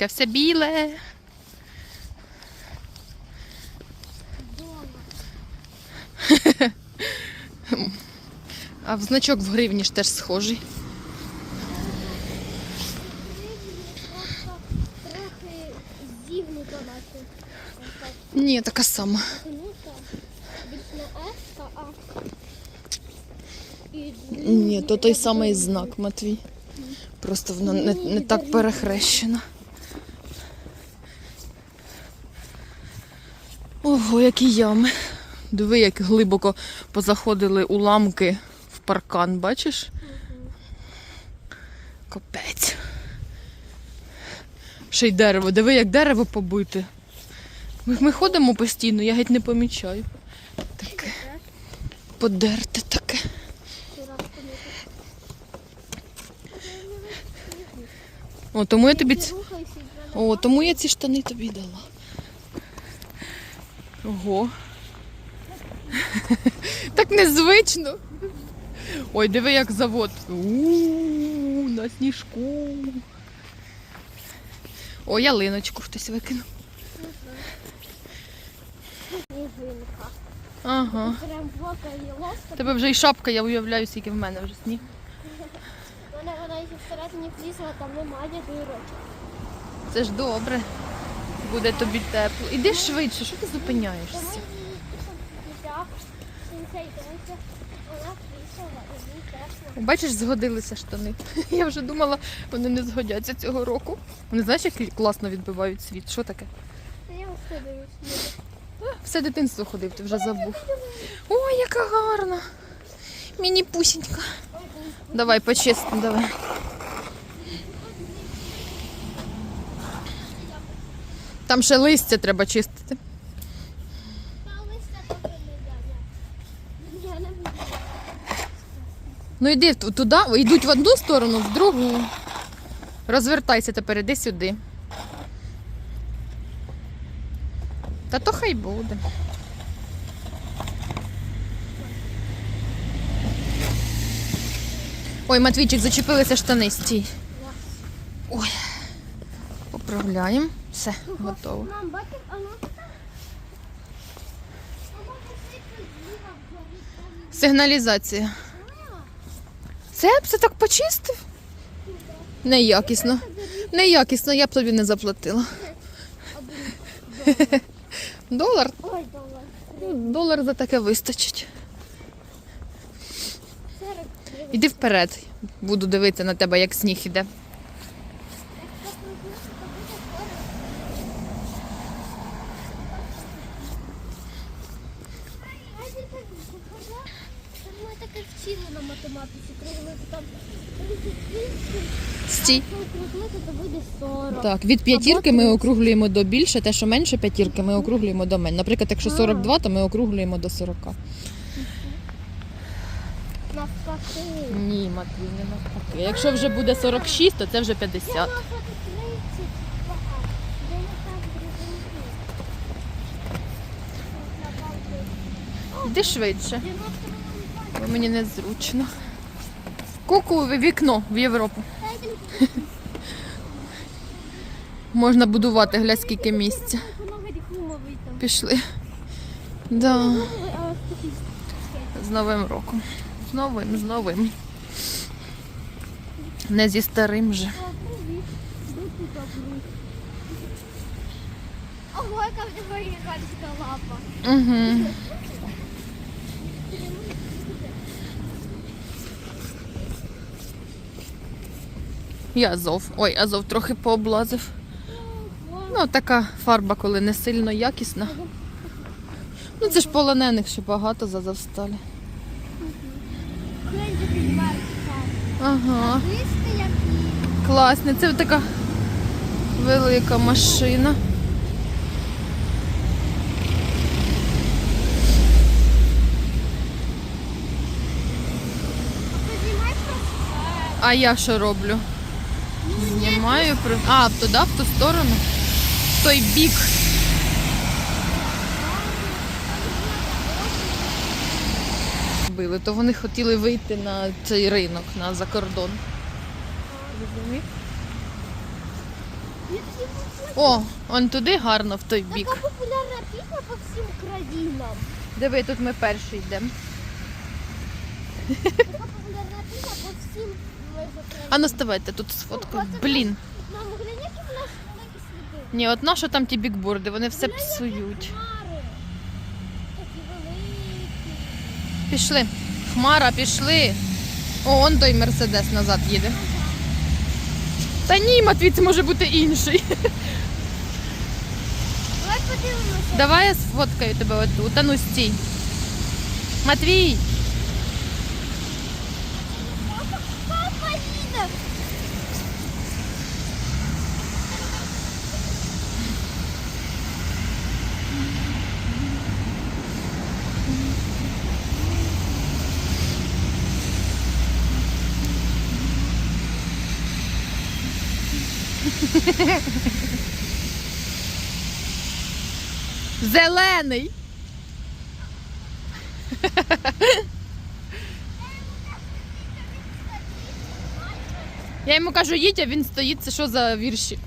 таке все біле. А в значок в гривні ж теж схожий. Ні, така сама. Ні, то той самий знак, Матвій. Просто воно не, не так перехрещено. Ого, які ями. Диви, як глибоко позаходили уламки в паркан, бачиш? Капець. Ще й дерево. Диви, як дерево побите. Ми, ми ходимо постійно, я геть не помічаю. Таке. Подерте таке. О, тому я тобі. О, тому я ці штани тобі дала. Ого. так незвично. Ой, диви, як завод. У-у-у, на сніжку. О, ялиночку хтось викинув. Сніжинка. Ага. Прям в око і лоска. Тебе вже і шапка, я уявляю, скільки в мене вже сніг. Вона, вона і всередині влізла, там немає дирочок. Це ж добре. Буде тобі тепло. Іди швидше, що ти зупиняєшся? Бачиш, згодилися штани. Я вже думала, вони не згодяться цього року. Вони знаєш, як класно відбивають світ. Що таке? Я. Все дитинство ходив, ти вже забув. Ой, яка гарна. Міні-пусінька. Давай, почистимо, давай. Там ще листя треба чистити. Ну йди туди, йдуть в одну сторону, в другу. Розвертайся тепер, іди сюди. Та то хай буде. Ой, Матвійчик, зачепилися штани, стій. Ой. Поправляємо. Все, готово. Сигналізація. Це все так почистив? Неякісно. Неякісно, я б тобі не заплатила. Долар? Долар. Долар за таке вистачить. 40. Іди вперед. Буду дивитися на тебе, як сніг іде. А ти так показав? Це ми таке вчили на математиці. Круглити там 38, округлити, то буде 40. Так, від п'ятірки ми округлюємо до більше, те, що менше п'ятірки, ми округлюємо до менше. Наприклад, якщо 42, то ми округлюємо до 40. Навпаки. Ні, Матвій, не навпаки. Якщо вже буде 46, то це вже 50. Я можу 30 багато. Я не так зрозумію. Іди швидше, бо мені незручно. Ку-ку, вікно в Європу. Можна будувати, глядь, скільки місця. Пішли. Да. З Новим роком. З новим, з новим. Не зі старим же. Ого, яка в тебе гігантська лапа. Угу. І Азов. Ой, Азов трохи пооблазив. Ну, така фарба, коли не сильно якісна. Ну, це ж полонених ще багато за. Кренді. Ага, класне. Це така велика машина. А я що роблю? Знімаю при. А, туди, в ту сторону. В той бік. То вони хотіли вийти на цей ринок, на закордон. Розумів? О, он туди гарно в той бік. Така популярна пісня по всім країнам. Диви, тут ми перші йдемо. Така популярна пісня по всім країнам. А ну ставайте тут сфоткаю. Блін. Нам глянь, які в нас великі сліди. Ні, от нащо там ті бікборди, вони все псують. хмари. Такі великі. Пішли. Хмара, пішли. О, он той мерседес назад їде. Та ні, Матвій, це може бути інший. Давай подивимося. Давай я сфоткаю тебе отут. А ну стій. Матвій, зелений. Я йому кажу, їдь, а він стоїть, це що за вірші?